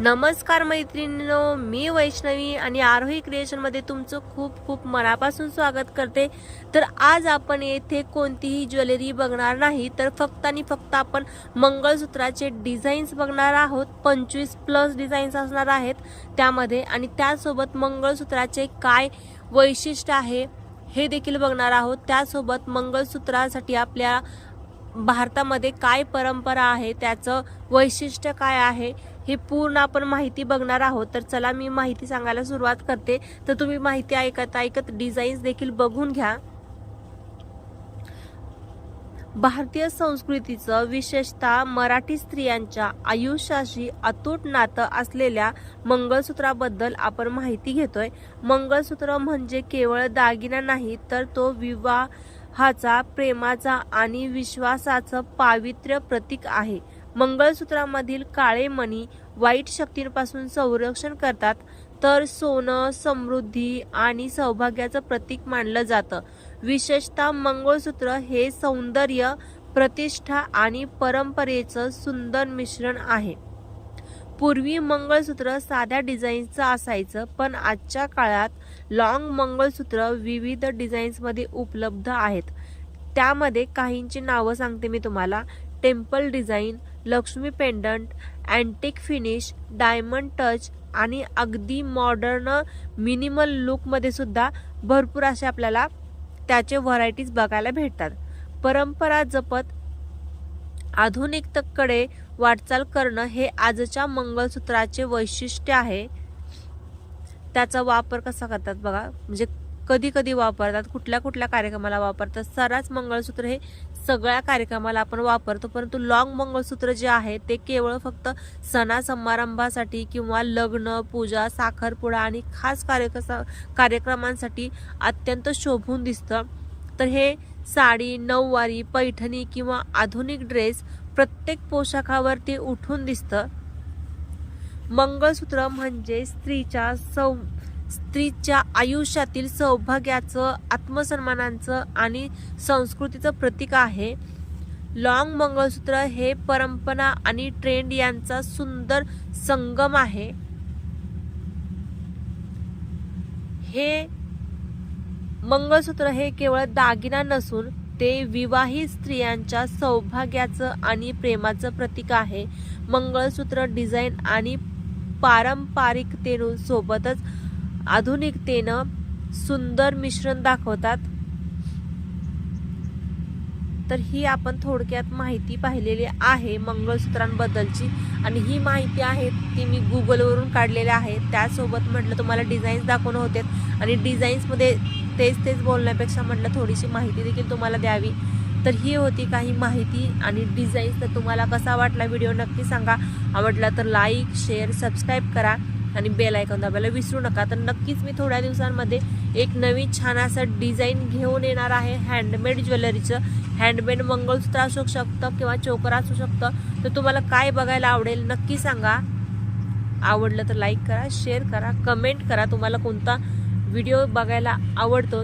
नमस्कार मैत्रिणींनो मी वैष्णवी आणि आरोही क्रिएशनमध्ये तुमचं खूप खूप मनापासून स्वागत करते. तर आज आपण येथे कोणतीही ज्वेलरी बघणार नाही तर फक्त आणि फक्त आपण मंगळसूत्राचे डिझाईन्स बघणार आहोत. पंचवीस प्लस डिझाईन्स असणार आहेत त्यामध्ये आणि त्यासोबत मंगळसूत्राचे काय वैशिष्ट्य आहे हे देखील बघणार आहोत. त्यासोबत मंगळसूत्रासाठी आपल्या भारतामध्ये काय परंपरा आहे त्याचं वैशिष्ट्य काय आहे हे पूर्ण आपण माहिती बघणार आहोत. तर चला मी माहिती सांगायला सुरुवात करते. तर तुम्ही माहिती ऐकत ऐकत डिझाईन्स देखील बघून घ्या. भारतीय संस्कृतीचं विशेषतः मराठी स्त्रियांच्या आयुष्याशी अतूट नातं असलेल्या मंगळसूत्राबद्दल आपण माहिती घेतोय. मंगळसूत्र म्हणजे केवळ दागिना नाही तर तो विवाहाचा प्रेमाचा आणि विश्वासाचं पावित्र्य प्रतीक आहे. मंगळसूत्रामधील काळे मणी वाईट शक्तींपासून संरक्षण करतात तर सोनं समृद्धी आणि सौभाग्याचं प्रतीक मानलं जातं. विशेषतः मंगळसूत्र हे सौंदर्य प्रतिष्ठा आणि परंपरेचं सुंदर मिश्रण आहे. पूर्वी मंगळसूत्र साध्या डिझाईनचं असायचं पण आजच्या काळात लॉंग मंगळसूत्र विविध डिझाईन्समध्ये उपलब्ध आहेत. त्यामध्ये काहींची नावं सांगते मी तुम्हाला. Temple design Lakshmi pendant antique finish diamond touch आणि अगदी मॉडर्न मिनिमल लुकमध्ये सुद्धा भरपूर असे आपल्याला त्याचे व्हरायटीज बघायला भेटतात. परंपरा जपत आधुनिकतेकडे वाटचाल करणं हे आजच्या मंगळसूत्राचे वैशिष्ट्य आहे. त्याचा वापर कसा करतात बघा म्हणजे कधी कधी वापरतात कुठल्या कुठल्या कार्यक्रमाला वापरतात. सरास मंगळसूत्र हे सगळ्या कार्यक्रमाला आपण वापरतो परंतु लॉंग मंगळसूत्र जे आहे ते केवळ फक्त सणा समारंभासाठी किंवा लग्न पूजा साखरपुडा आणि खास कार्यक्रम कार्यक्रमांसाठी अत्यंत शोभून दिसतं. तर हे साडी नऊवारी पैठणी किंवा आधुनिक ड्रेस प्रत्येक पोशाखावरती उठून दिसतं. मंगळसूत्र म्हणजे स्त्रीच्या सौ स्त्रीच्या आयुष्यातील सौभाग्याचं आत्मसन्मानाचं आणि संस्कृतीचं प्रतीक आहे. लॉंग मंगळसूत्र हे परंपरा आणि ट्रेंड यांचा सुंदर संगम आहे. हे मंगळसूत्र हे केवळ दागिना नसून ते विवाहित स्त्रियांच्या सौभाग्याचं आणि प्रेमाचं प्रतीक आहे. मंगळसूत्र डिझाईन आणि पारंपरिकतेनु सोबतच आधुनिकतेनं सुंदर मिश्रण दाखवतात. तर ही आपण थोडक्यात माहिती पाहिलेली आहे मंगळसूत्रांबद्दलची. आणि ही माहिती आहे ती मी गुगलवरून काढलेली आहे. त्यासोबत म्हटलं तुम्हाला डिझाईन्स दाखवणं होते. आणि डिझाईन्समध्ये तेच तेच बोलण्यापेक्षा म्हटलं थोडीशी माहिती देखील तुम्हाला द्यावी. तर ही होती काही माहिती आणि डिझाईन्स तर तुम्हाला कसा वाटला व्हिडिओ नक्की सांगा. आवडला तर लाईक शेअर सबस्क्राईब करा. आणि बेल आयकॉन दाबायला विसरू नका. तर नक्कीच मी थोड्या दिवसांमध्ये एक नवीन छान असं डिझाईन घेऊन येणार आहे. हँडमेड ज्वेलरीचं हँडमेड मंगळसूत्र असू शकतं किंवा चोकर असू शकतं. तर तुम्हाला काय बघायला आवडेल नक्की सांगा. आवडलं तर लाईक करा शेअर करा कमेंट करा. तुम्हाला कोणता व्हिडिओ बघायला आवडतो